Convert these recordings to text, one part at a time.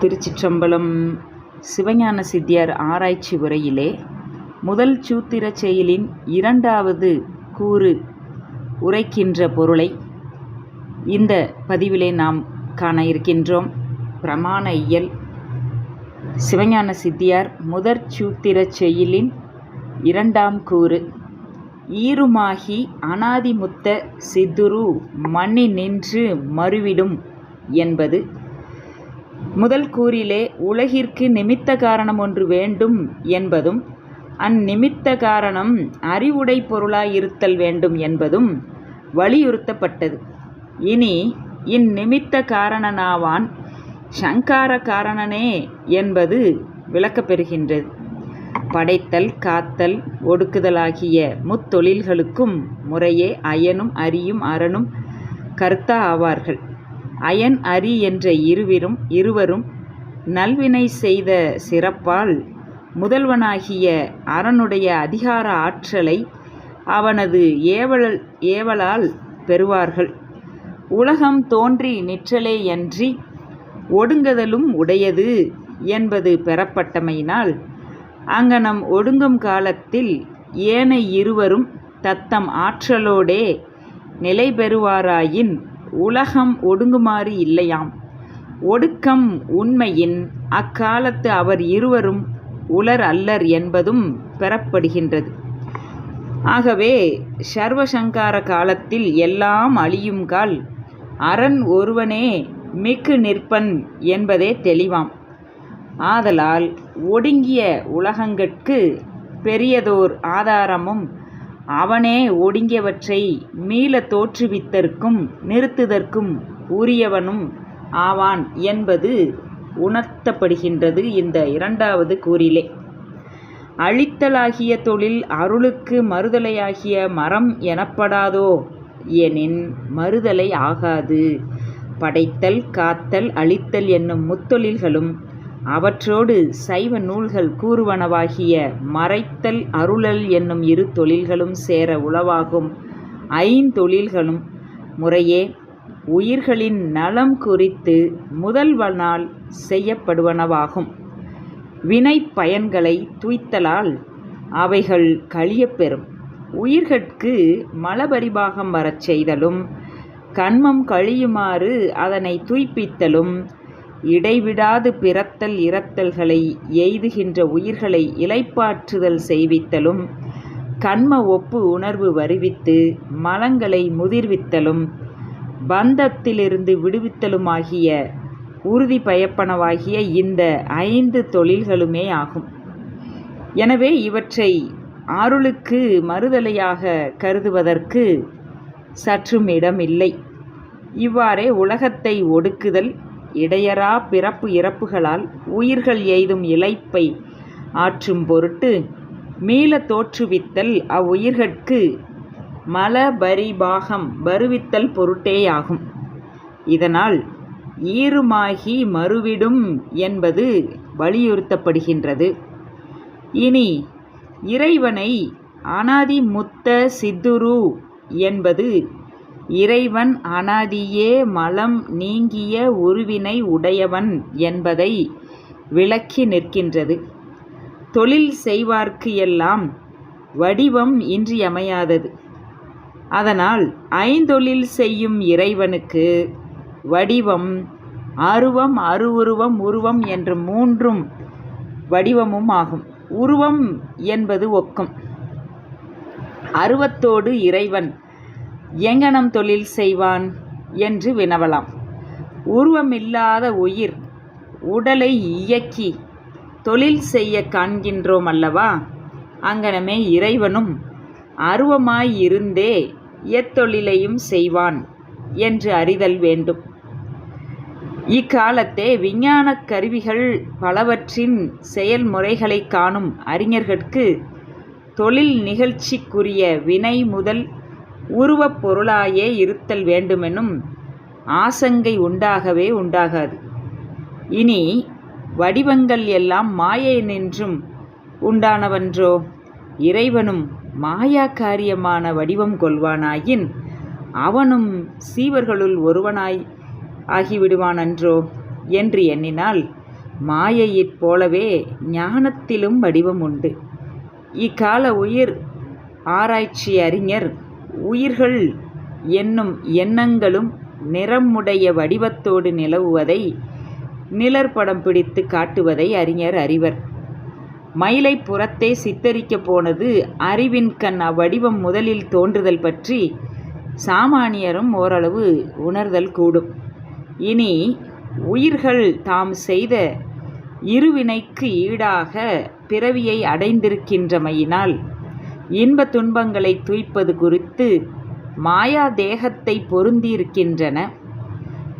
திருச்சிற்றம்பலம் சிவஞான சித்தியார் ஆராய்ச்சி உரையிலே முதல் சூத்திரச் செயலின் இரண்டாவது கூறு உரைக்கின்ற பொருளை இந்த பதிவிலே நாம் காண இருக்கின்றோம். பிரமாண இயல். சிவஞான சித்தியார் முதற் சூத்திர செயலின் இரண்டாம் கூறு. ஈருமாகி அனாதிமுத்த சித்துரு மண்ணி நின்று மறுவிடும் என்பது முதல் கூறிலே உலகிற்கு நிமித்த காரணம் ஒன்று வேண்டும் என்பதும் அந்நிமித்த காரணம் அறிவுடை பொருளாயிருத்தல் வேண்டும் என்பதும் வலியுறுத்தப்பட்டது. இனி இந்நிமித்த காரணனாவான் சங்கார காரணனே என்பது விளக்கப்பெறுகின்றது. படைத்தல் காத்தல் ஒடுக்குதலாகிய முத்தொழில்களுக்கும் முறையே அயனும் அரியும் அரணும் கர்த்தா ஆவார்கள். அயன் அரி என்ற இருவரும் இருவரும் நல்வினை செய்த சிறப்பால் முதல்வனாகிய அரனுடைய அதிகார ஆற்றலை அவனது ஏவல் ஏவலால் பெறுவார்கள். உலகம் தோன்றி நிற்றலேயன்றி ஒடுங்குதலும் உடையது என்பது பெறப்பட்டமையினால் அங்கனம் ஒடுங்கும் காலத்தில் ஏனை இருவரும் தத்தம் ஆற்றலோடே நிலை பெறுவாராயின் உலகம் ஒடுங்குமாறு இல்லையாம். ஒடுக்கம் உண்மையின் அக்காலத்து அவர் இருவரும் உலர் அல்லர் என்பதும் பெறப்படுகின்றது. ஆகவே சர்வசங்கார காலத்தில் எல்லாம் அழியுங்கால் அரண் ஒருவனே மிக்கு நிற்பன் என்பதே தெளிவாம். ஆதலால் ஒடுங்கிய உலகங்கட்கு பெரியதோர் ஆதாரமும் அவனே ஒடுங்கியவற்றை மீள தோற்றுவித்தற்கும் நிறுத்துதற்கும் உரியவனும் ஆவான் என்பது உணர்த்தப்படுகின்றது இந்த இரண்டாவது கூறிலே. அழித்தலாகிய தொழில் அருளுக்கு மறுதலையாகிய மரம் எனப்படாதோ? எனின் மறுதலை ஆகாது. படைத்தல் காத்தல் அழித்தல் என்னும் முத்தொழில்களும் அவற்றோடு சைவ நூல்கள் கூறுவனவாகிய மறைத்தல் அருளல் என்னும் இரு தொழில்களும் சேர உளவாகும். ஐந்தொழில்களும் முறையே உயிர்களின் நலம் குறித்து முதல்வனால் செய்யப்படுவனவாகும். வினை பயன்களை துய்த்தலால் அவைகள் கழியப்பெறும் உயிர்கட்கு மலபரிபாகம் வரச் செய்தலும் கண்மம் கழியுமாறு அதனை துய்ப்பித்தலும் இடைவிடாது பிறத்தல் இறத்தல்களை எய்துகின்ற உயிர்களை இலைப்பாற்றுதல் செய்வித்தலும் கண்ம ஒப்பு உணர்வு வருவித்து மலங்களை முதிர்வித்தலும் பந்தத்திலிருந்து விடுவித்தலுமாகிய உறுதி பயப்பனவாகிய இந்த ஐந்து தொழில்களுமே ஆகும். எனவே இவற்றை அருளுக்கு மறுதலையாக கருதுவதற்கு சற்றும் இடமில்லை. இவ்வாறே உலகத்தை ஒடுக்குதல் இடையரா பிறப்பு இறப்புகளால் உயிர்கள் எய்தும் இழைப்பை ஆற்றும் பொருட்டு மீள தோற்றுவித்தல் அவ்வுயிர்கட்கு மலபரிபாகம் வருவித்தல் பொருட்டேயாகும். இதனால் ஈருமாகி மறுவிடும் என்பது வலியுறுத்தப்படுகின்றது. இனி இறைவனை அனாதிமுத்த சித்துரு என்பது இறைவன் அனாதியே மலம் நீங்கிய உருவினை உடையவன் என்பதை விளக்கி நிற்கின்றது. தொழில் செய்வார்க்கு எல்லாம் வடிவம் இன்றியமையாதது. அதனால் ஐந்தொழில் செய்யும் இறைவனுக்கு வடிவம் அருவம் அருவுருவம் உருவம் என்ற மூன்றும் வடிவமும் ஆகும். உருவம் என்பது ஒக்கும். அருவத்தோடு இறைவன் எங்கனம் தொழில் செய்வான் என்று வினவலாம். உருவமில்லாத உயிர் உடலை இயக்கி தொழில் செய்ய காண்கின்றோம் அல்லவா? அங்கனமே இறைவனும் அருவமாய் இருந்தே எத்தொழிலையும் செய்வான் என்று அறிதல் வேண்டும். இக்காலத்தே விஞ்ஞான கருவிகள் பலவற்றின் செயல்முறைகளை காணும் அறிஞர்களுக்கு தொழில் நிகழ்ச்சிக்குரிய வினை முதல் உருவப் பொருளாயே இருத்தல் வேண்டுமெனும் ஆசங்கை உண்டாகவே உண்டாகாது. இனி வடிவங்கள் எல்லாம் மாயை நின்றும் உண்டானவன்றோ? இறைவனும் மாயா காரியமான வடிவம் கொள்வானாயின் அவனும் சீவர்களுள் ஒருவனாய் ஆகிவிடுவானன்றோ? என்று எண்ணினால் மாயையைப் போலவே ஞானத்திலும் வடிவம் உண்டு. இக்கால உயிர் ஆராய்ச்சி அறிஞர் உயிர்கள் என்னும் எண்ணங்களும் நிறமுடைய வடிவத்தோடு நிலவுவதை நிழற்படம் பிடித்து காட்டுவதை அறிஞர் அறிவர். மயிலை புறத்தே சித்தரிக்கப் போனது அறிவின் கண் அவ்வடிவம் முதலில் தோன்றுதல் பற்றி சாமானியரும் ஓரளவு உணர்தல் கூடும். இனி உயிர்கள் தாம் செய்த இருவினைக்கு ஈடாக பிறவியை அடைந்திருக்கின்றமையினால் இன்ப துன்பங்களை துய்ப்பது குறித்து மாயா தேகத்தை பொருந்தியிருக்கின்றன.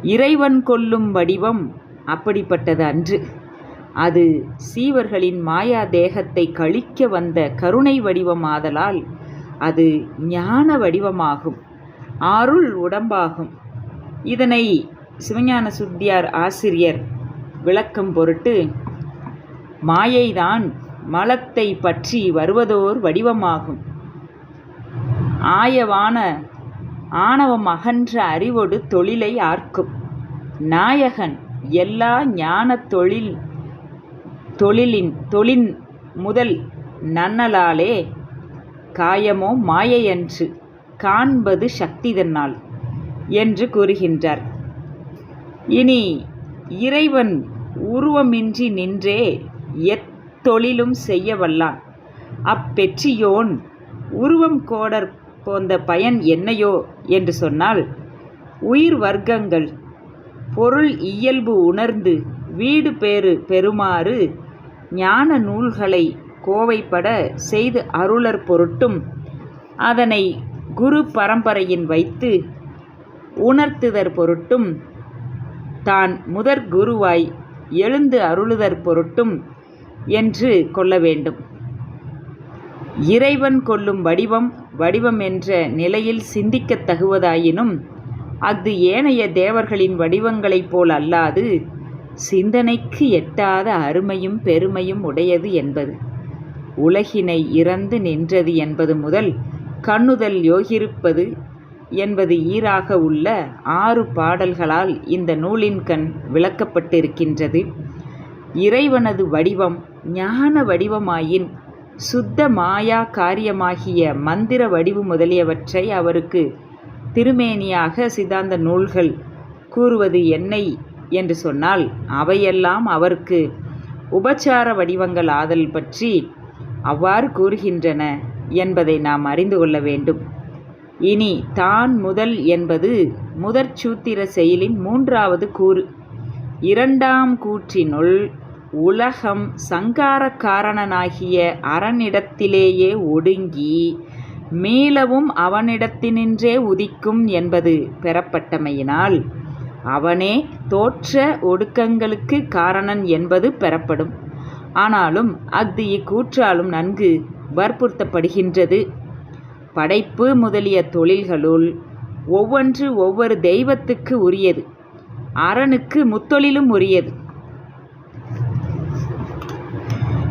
இறைவன் கொல்லும் வடிவம் அப்படிப்பட்டது அன்று. அது சீவர்களின் மாயா தேகத்தை கழிக்க வந்த கருணை வடிவம் ஆதலால் அது ஞான வடிவமாகும். அருள் உடம்பாகும். இதனை சிவஞான சுத்தியார் ஆசிரியர் விளக்கம் பொருட்டு மாயைதான் மலத்தை பற்றி வருவதோர் வடிவமாகும். ஆயவான ஆணவம் அகன்ற அறிவொடு தொழிலை ஆர்க்கும். நாயகன் எல்லா ஞான தொழில் தொழிலின் தொழின் முதல் நன்னலாலே காயமோ மாயையன்று காண்பது சக்திதன்னால் என்று கூறுகின்றார். இனி இறைவன் உருவமின்றி நின்றே தொழிலும் செய்ய வல்லான் அப்பெற்றியோன் உருவம் கோடர் போந்த பயன் என்னையோ? என்று சொன்னால் உயிர் வர்க்கங்கள் பொருள் இயல்பு உணர்ந்து வீடு பேறு பெறுமாறு ஞான நூல்களை கோவைப்பட செய்து அருளர் பொருட்டும் அதனை குரு பரம்பரையின் வைத்து உணர்த்துதற் பொருட்டும் தான் முதற் குருவாய் எழுந்து அருளுதற் பொருட்டும் என்று கொள்ள வேண்டும். இறைவன் கொள்ளும் வடிவம் வடிவம் என்ற நிலையில் சிந்திக்கத் தகுவதாயினும் அஃது ஏனைய தேவர்களின் வடிவங்களைப் போல் அல்லாது சிந்தனைக்கு எட்டாத அருமையும் பெருமையும் உடையது என்பது. உலகினை இறந்து நின்றது என்பது முதல் கண்ணுதல் யோகிருப்பது என்பது ஈராக உள்ள ஆறு பாடல்களால் இந்த நூலின்கண் விளக்கப்பட்டிருக்கின்றது. இறைவனது வடிவம் ஞான வடிவமாயின் சுத்த மாயா காரியமாகிய மந்திர வடிவு முதலியவற்றை அவருக்கு திருமேனியாக சித்தாந்த நூல்கள் கூறுவது என்னை என்று சொன்னால் அவையெல்லாம் அவருக்கு உபச்சார வடிவங்கள் ஆதல் பற்றி அவ்வாறு கூறுகின்றன என்பதை நாம் அறிந்து கொள்ள வேண்டும். இனி தான் முதல் என்பது முதற் சூத்திர செயலின் மூன்றாவது கூறு. இரண்டாம் கூற்றினுள் உலகம் சங்கார காரணனாகிய அரனிடத்திலேயே ஒடுங்கி மீளவும் அவனிடத்தினின்றே உதிக்கும் என்பது பெறப்பட்டமையினால் அவனே தோற்ற ஒடுக்கங்களுக்கு காரணன் என்பது பெறப்படும். ஆனாலும் அஃது இக்கூற்றாலும் நன்கு வற்புறுத்தப்படுகின்றது. படைப்பு முதலிய தொழில்களுள் ஒவ்வொன்று ஒவ்வொரு தெய்வத்துக்கு உரியது. அரனுக்கு முத்தொழிலும் உரியது.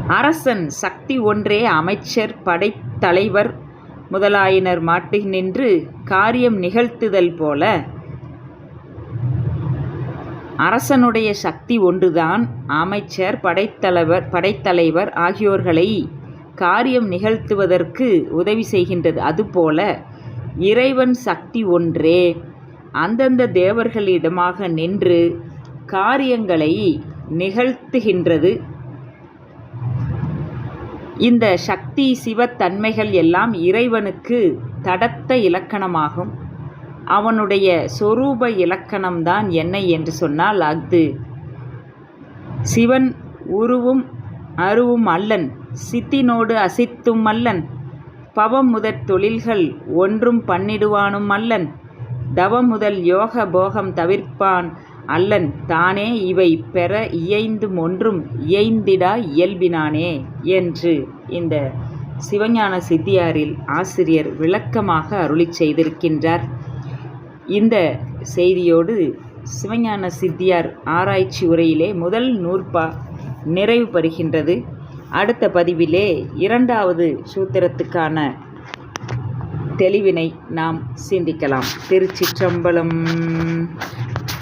அரசன் சக்தி ஒன்றே அமைச்சர் படைத்தலைவர் முதலாயினர் மாட்டு நின்று காரியம் நிகழ்த்துதல் போல. அரசனுடைய சக்தி ஒன்றுதான். அமைச்சர் படைத்தலைவர் படைத்தலைவர் ஆகியோர்களை காரியம் நிகழ்த்துவதற்கு உதவி செய்கின்றது. அதுபோல இறைவன் சக்தி ஒன்றே. அந்தந்த தேவர்களிடமாக நின்று காரியங்களை நிகழ்த்துகின்றது. இந்த சக்தி சிவத்தன்மைகள் எல்லாம் இறைவனுக்கு தடத்த இலக்கணமாகும். அவனுடைய சொரூப இலக்கணம்தான் என்ன என்று சொன்னால் அஃது சிவன் உருவும் அருவும் அல்லன் சித்தினோடு அசித்தும் அல்லன் பவம் முதற் தொழில்கள் ஒன்றும் பண்ணிடுவானும் அல்லன் தவம் முதல் யோக போகம் தவிர்ப்பான் அல்லன் தானே இவை பெற இயைந்துமொன்றும் இயைந்திடா இயல்பினானே என்று இந்த சிவஞான சித்தியாரில் ஆசிரியர் விளக்கமாக அருளிச் செய்திருக்கின்றார். இந்த செய்தியோடு சிவஞான சித்தியார் ஆராய்ச்சி உரையிலே முதல் நூற்பா நிறைவு பெறுகின்றது அடுத்த பதிவிலே இரண்டாவது சூத்திரத்துக்கான தெளிவினை நாம் சிந்திக்கலாம். திருச்சிற்றம்பலம்.